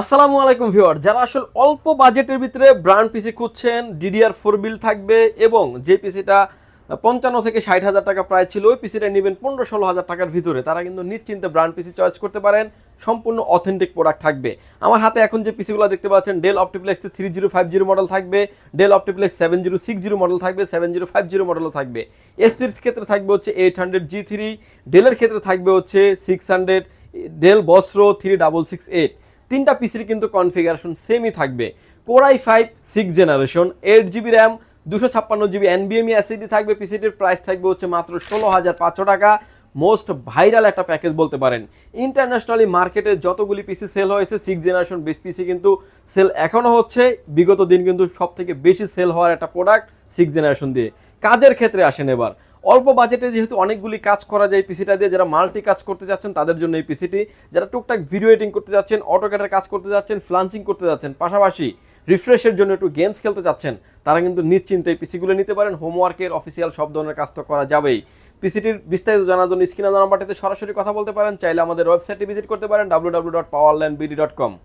আসসালামু আলাইকুম ভিউয়ার, যারা আসলে অল্প বাজেটের ভিতরে ব্র্যান্ড পিসি খুঁজছেন ডিডিআর ফোর বিল থাকবে এবং যে পিসিটা পঞ্চান্ন থেকে ষাট হাজার টাকা প্রায় ছিল, ওই পিসিটা নেবেন পনেরো ষোলো হাজার টাকার ভিতরে। তারা কিন্তু নিশ্চিন্তে ব্র্যান্ড পিসি চয়েস করতে পারেন, সম্পূর্ণ অথেন্টিক প্রোডাক্ট থাকবে। আমার হাতে এখন যে পিসিগুলো দেখতে পাচ্ছেন Dell OptiPlex three zero five zero model থাকবে Dell OptiPlex seven zero six zero model থাকবে সেভেন জিরো ফাইভ জিরো মডেলও থাকবে। এসপির ক্ষেত্রে থাকবে হচ্ছে এইট হান্ড্রেড জি থ্রি ডেলের ক্ষেত্রে থাকবে হচ্ছে সিক্স হান্ড্রেড ডেল বসরো থ্রি ডাবল সিক্স এইট তিনটা পিসির কিন্তু কনফিগারেশন সেমই থাকবে। Core i five six generation eight GB RAM দুশো ছাপ্পান্ন জিবি এনবিএমই অ্যাসিডি থাকবে, পিসিটির প্রাইস থাকবে হচ্ছে মাত্র ষোলো হাজার পাঁচশো টাকা। মোস্ট ভাইরাল একটা প্যাকেজ বলতে পারেন। ইন্টারন্যাশনালি মার্কেটে যতগুলি পিসি সেল হয়েছে সিক্স জেনারেশন বেশ পিসি কিন্তু সেল এখনও হচ্ছে। বিগত দিন কিন্তু সব থেকে বেশি সেল হওয়ার একটা প্রোডাক্ট সিক্স জেনারেশন দিয়ে। কাজের ক্ষেত্রে আসেন এবার। অল্প বাজেটে যেহেতু অনেকগুলি কাজ করা যায় পিসিটা দিয়ে, যারা মাল্টি কাজ করতে যাচ্ছেন, তাদের জন্য এই পিসিটি যারা টুকটাক ভিডিও এডিটিং করতে যাচ্ছেন অটো অটোক্যাটের কাজ করতে যাচ্ছেন ফ্লান্সিং করতে যাচ্ছেন, পাশাপাশি রিফ্রেশের জন্য একটু গেমস খেলতে যাচ্ছেন, তারা কিন্তু নিশ্চিন্তে এই পিসিগুলো নিতে পারেন। হোমওয়ার্কের অফিসিয়াল সব ধরনের কাজ তো করা যাবেই। পিসিটির বিস্তারিত জানার জন্য স্ক্রিনে নাম্বারটিতে সরাসরি কথা বলতে পারেন। চাইলে আমাদের ওয়েবসাইটে ভিজিট করতে পারেন W W dot power BD dot com